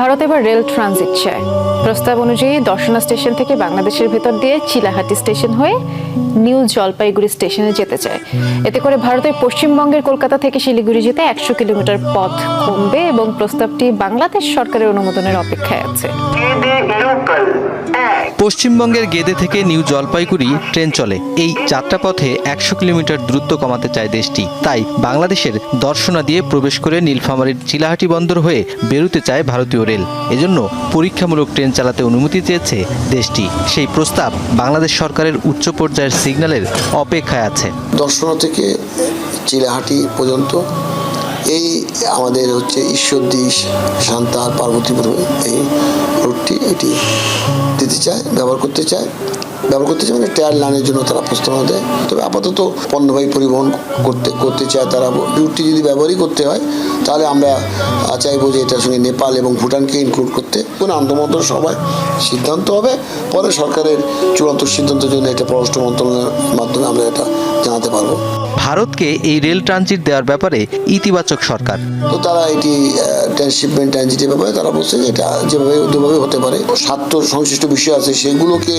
ভারত এবার rail transit চায়। প্রস্তাব অনুযায়ী দর্শনা স্টেশন থেকে বাংলাদেশের ভেতর দিয়ে চিলাহাটি স্টেশন হয়ে নিউ জলপাইগুড়ি স্টেশনে যেতে চায়। এতে করে ভারতের পশ্চিমবঙ্গের কলকাতা থেকে শিলিগুড়ি যেতে একশো কিলোমিটার পথ কমবে এবং প্রস্তাবটি বাংলাদেশ সরকারের অনুমোদনের অপেক্ষায় আছে। পশ্চিমবঙ্গের গেদে থেকে নিউ জলপাইগুড়ি ট্রেন চলে। এই যাত্রাপথে একশো কিলোমিটার দ্রুত কমাতে চায় দেশটি। তাই বাংলাদেশের দর্শনা দিয়ে প্রবেশ করে নীলফামারীর চিলাহাটি বন্দর হয়ে বেরোতে চায় ভারতীয় রেল। এজন্য পরীক্ষামূলক ট্রেন চালাতে অনুমতি চেয়েছে দেশটি। সেই প্রস্তাব বাংলাদেশ সরকারের উচ্চ পর্যায়ের সিগন্যালের অপেক্ষায় আছে। দর্শনা থেকে চিলাহাটি পর্যন্ত এই আমাদের হচ্ছে ঈশ্বর ঈশ্বরদী শান্তার পার্বতীপুর এই রুটটি এটি দিতে চায়, ব্যবহার করতে চায়। ব্যবহার করতে চায় মানে টায়ার লাইনের জন্য তারা প্রস্তাবনা দেয়। তবে আপাতত পণ্যবাহী পরিবহন করতে করতে চায় তারা। রুটটি যদি ব্যবহারই করতে হয় তাহলে আমরা চাইব যে এটার সঙ্গে নেপাল এবং ভুটানকে ইনক্লুড করতে। কোনো আন্তমন্ত্র সবাই সিদ্ধান্ত হবে পরে সরকারের চূড়ান্ত সিদ্ধান্তের জন্য এটা পররাষ্ট্র মন্ত্রণালয়ের মাধ্যমে আমরা এটা জানাতে পারব। ভারতকে এই রেল ট্রানজিট দেওয়ার ব্যাপারে ইতিবাচক সরকার। তো তারা এটি ট্রান্সশিপমেন্ট ট্রানজিটের ব্যাপারে তারা বলছে যে এটা যেভাবে যেভাবে হতে পারে। স্বার্থ সংশ্লিষ্ট বিষয় আছে সেগুলোকে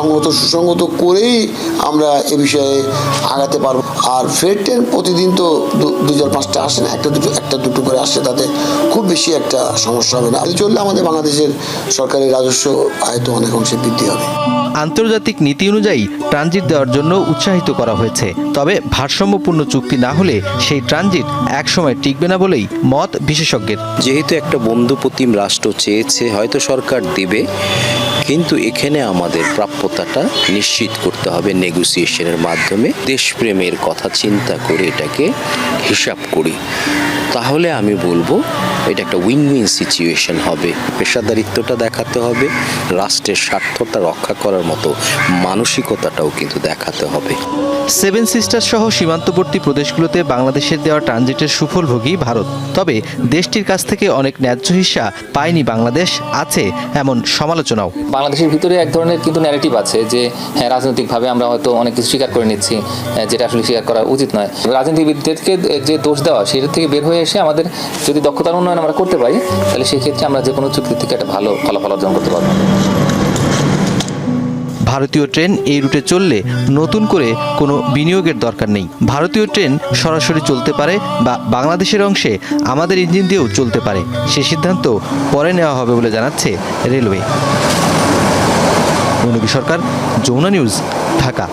আহ, সংগত সুসংগত করেই আমরা এ বিষয়ে আগাতে পারব। আর ফ্রেড ট্রেন প্রতিদিন তো দু- চার পাঁচটা আসে না একটা দুটো একটা দুটো করে আসে তাতে খুব বেশি একটা সমস্যা হবে না। চললে আমাদের বাংলাদেশের সরকারি রাজস্ব আয় তো অনেক অংশে বৃদ্ধি হবে। আন্তর্জাতিক নীতি অনুযায়ী ট্রানজিট দেওয়ার জন্য উৎসাহিত করা হয়েছে। তবে ভারসাম্যপূর্ণ চুক্তি না হলে সেই ট্রানজিট একসময় টিকবে না বলেই মত বিশেষজ্ঞের। যেহেতু একটা বন্ধুপ্রতিম রাষ্ট্র চেয়েছে হয়তো সরকার দিবে। কিন্তু এখানে আমাদের প্রাপ্যতাটা নিশ্চিত করতে হবে নেগোসিয়েশনের মাধ্যমে। দেশপ্রেমের কথা চিন্তা করে এটাকে হিসাব করি। তাহলে আমি বলব এটা একটা উইন উইন সিচুয়েশন হবে। পেশাদারিত্বটা দেখাতে হবে রাষ্ট্রের স্বার্থটা রক্ষা করার মতো মানসিকতাটাও কিন্তু দেখাতে হবে। সেভেন সিস্টার সহ সীমান্তবর্তী প্রদেশগুলোতে বাংলাদেশের দেওয়া ট্রানজিটের সুফলভোগী ভারত। তবে দেশটির কাছ থেকে অনেক ন্যায্য হিস্সা পায়নি বাংলাদেশ আছে এমন সমালোচনাও। বাংলাদেশের ভিতরে এক ধরনের কিন্তু ন্যারেটিভ আছে যে হ্যাঁ রাজনৈতিকভাবে আমরা হয়তো অনেক কিছু স্বীকার করে নিচ্ছি যেটা আসলে স্বীকার করা উচিত নয়। রাজনীতিবিদদেরকে যে দোষ দেওয়া সেটা থেকে বের হয়ে এসে আমাদের যদি দক্ষতার উন্নয়ন আমরা করতে পারি, তাহলে সেই ক্ষেত্রে আমরা যে কোনো চুক্তি থেকে একটা ভালো ফলাফল অর্জন করতে পারব। ভারতীয় ট্রেন এই রুটে চললে নতুন করে কোনো বিনিয়োগের দরকার নেই। ভারতীয় ট্রেন সরাসরি চলতে পারে বা বাংলাদেশের অংশে আমাদের ইঞ্জিন দিয়েও চলতে পারে। সে সিদ্ধান্ত পরে নেওয়া হবে বলে জানাচ্ছে রেলওয়ে। সরকার, যমুনা নিউজ, ঢাকা।